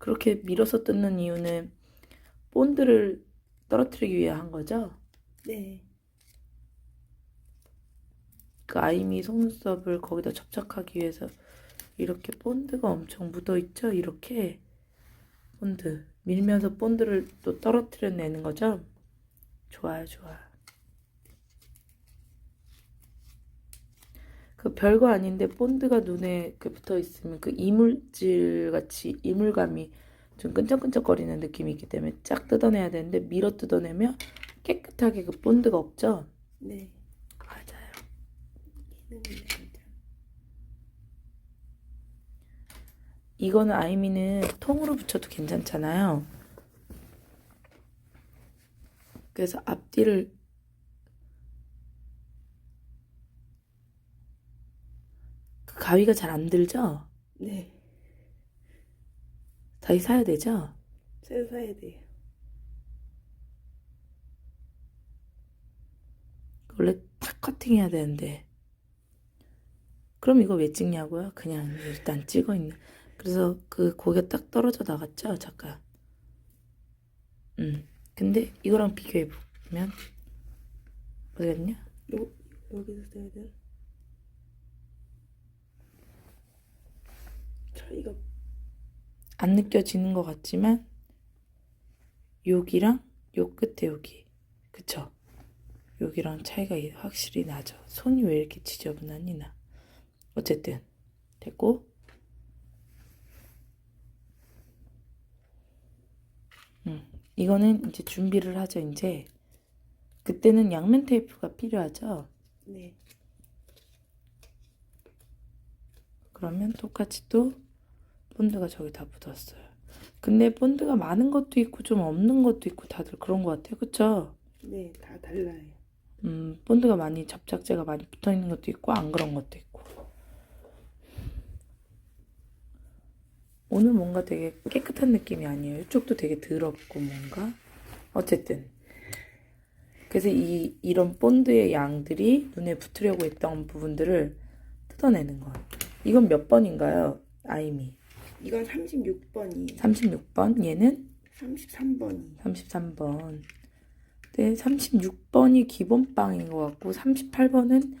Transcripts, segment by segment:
그렇게 밀어서 뜯는 이유는 본드를 떨어뜨리기 위해 한 거죠? 네. 그 아이미 속눈썹을 거기다 접착하기 위해서 이렇게 본드가 엄청 묻어 있죠? 이렇게 본드 밀면서 본드를 또 떨어뜨려 내는 거죠? 좋아요, 좋아. 그 별거 아닌데 본드가 눈에 그 붙어 있으면 그 이물질 같이 이물감이 좀 끈적끈적거리는 느낌이 있기 때문에 쫙 뜯어내야 되는데 밀어 뜯어내면 깨끗하게 그 본드가 없죠? 네. 맞아요. 이거는 아이미는 통으로 붙여도 괜찮잖아요. 그래서 앞뒤를 가위가 잘 안 들죠? 네. 다시 사야 되죠? 새로 사야 돼요. 원래 탁 커팅해야 되는데. 그럼 이거 왜 찍냐고요? 그냥 일단 찍어 있는. 그래서 그 고기가 딱 떨어져 나갔죠? 잠깐. 음. 근데 이거랑 비교해 보면 어디 갔냐? 요 여기서 써야 돼. 차이가 안 느껴지는 것 같지만 여기랑 요 끝에 여기 그쵸? 여기랑 차이가 확실히 나죠. 손이 왜 이렇게 지저분하니 나. 어쨌든 됐고 음, 이거는 이제 준비를 하죠. 이제 그때는 양면 테이프가 필요하죠. 네. 그러면 똑같이 또 본드가 저기 다 묻었어요. 근데 본드가 많은 것도 있고 좀 없는 것도 있고 다들 그런 것 같아요. 그쵸? 네, 다 달라요. 음, 본드가 많이 접착제가 많이 붙어 있는 것도 있고 안 그런 것도 있고. 오늘 뭔가 되게 깨끗한 느낌이 아니에요. 이쪽도 되게 더럽고 뭔가. 어쨌든. 그래서 이 이런 본드의 양들이 눈에 붙으려고 했던 부분들을 뜯어내는 거예요. 이건 몇 번인가요? 아이미. 이건 36번이 36번. 얘는 33번이 33번. 네, 36번이 기본빵인 것 같고 38번은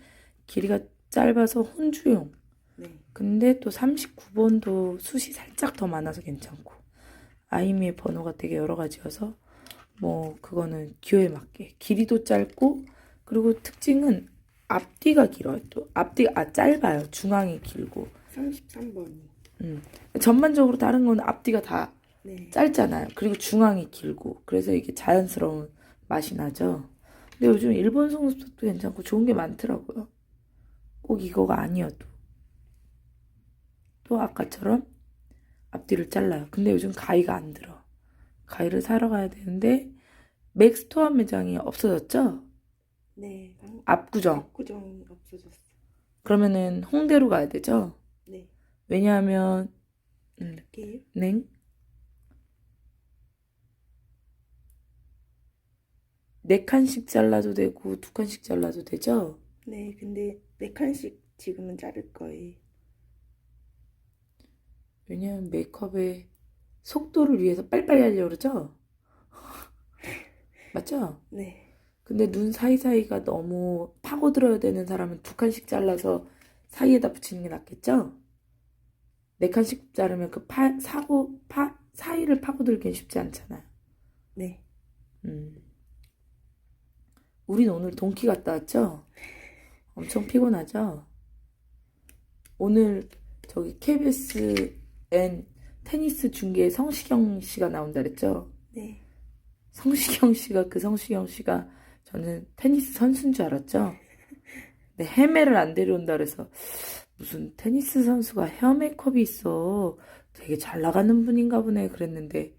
길이가 짧아서 혼주용. 네. 근데 또 39번도 숱이 살짝 더 많아서 괜찮고 아이미의 번호가 되게 여러 가지여서 뭐 그거는 기호에 맞게 길이도 짧고 그리고 특징은 앞뒤가 길어요. 또 앞뒤가 아 짧아요. 중앙이 길고 33번이 음. 전반적으로 다른 건 앞뒤가 다 네. 짧잖아요. 그리고 중앙이 길고 그래서 이게 자연스러운 맛이 나죠. 근데 요즘 일본 속눈썹도 괜찮고 좋은 게 많더라고요. 꼭 이거가 아니어도 또 아까처럼 앞뒤를 잘라요. 근데 요즘 가위가 안 들어. 가위를 사러 가야 되는데 맥스토어 매장이 없어졌죠? 네. 당- 압구정. 압구정이 없어졌어. 그러면은 홍대로 가야 되죠? 네. 왜냐하면 음, 이게요? 냉? 네 칸씩 잘라도 되고 두 칸씩 잘라도 되죠? 네, 근데 네 칸씩 지금은 자를 거예요. 왜냐면 메이크업의 속도를 위해서 빨리빨리 하려고 그러죠? 맞죠? 네. 근데 눈 사이사이가 너무 파고들어야 되는 사람은 두 칸씩 잘라서 사이에다 붙이는 게 낫겠죠? 네 칸씩 자르면 그 파, 사고, 파, 사이를 파고들기는 쉽지 않잖아요. 네. 음. 우린 오늘 동키 갔다 왔죠? 엄청 피곤하죠? 오늘 저기 KBSN 테니스 중계에 성시경 씨가 나온다 그랬죠? 네. 성시경 씨가 그 성시경 씨가 저는 테니스 선수인 줄 알았죠? 근데 헤매를 안 데려온다 그래서 무슨 테니스 선수가 헤어 메이크업이 있어. 되게 잘 나가는 분인가 보네 그랬는데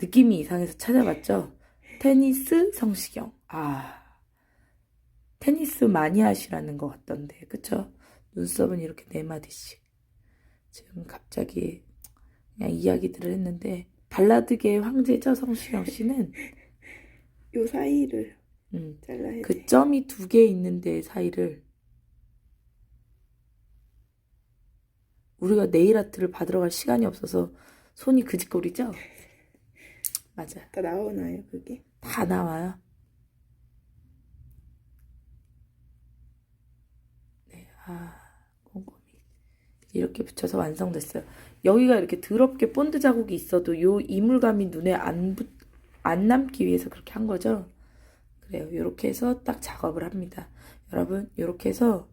느낌이 이상해서 찾아봤죠? 테니스 성시경. 아, 테니스 많이 하시라는 것 같던데, 그쵸? 눈썹은 이렇게 네 마디씩. 지금 갑자기 그냥 이야기들을 했는데 발라드계의 황제죠, 성시경 씨는. 요 사이를 음, 잘라야 그 돼. 점이 두 개 있는 데 사이를 우리가 네일 아트를 받으러 갈 시간이 없어서 손이 그짓골이죠? 맞아요. 다 나오나요 그게? 다 나와요. 네, 아, 꼼꼼히. 이렇게 붙여서 완성됐어요. 여기가 이렇게 더럽게 본드 자국이 있어도 요 이물감이 눈에 안, 붙, 안 남기 위해서 그렇게 한 거죠. 그래요. 이렇게 해서 딱 작업을 합니다. 여러분, 이렇게 해서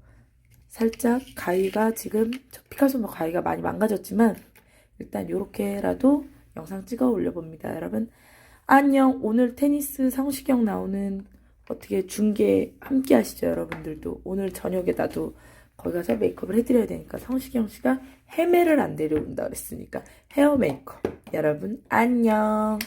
살짝 가위가 지금 저 피카소 뭐 가위가 많이 망가졌지만 일단 이렇게라도 영상 찍어 올려봅니다. 여러분, 안녕. 오늘 테니스 성시경 나오는 어떻게 중계 함께 하시죠, 여러분들도. 오늘 저녁에 나도 거기 가서 메이크업을 해드려야 되니까 성시경 씨가 헤매를 안 데려온다 그랬으니까 헤어 메이크업. 여러분, 안녕.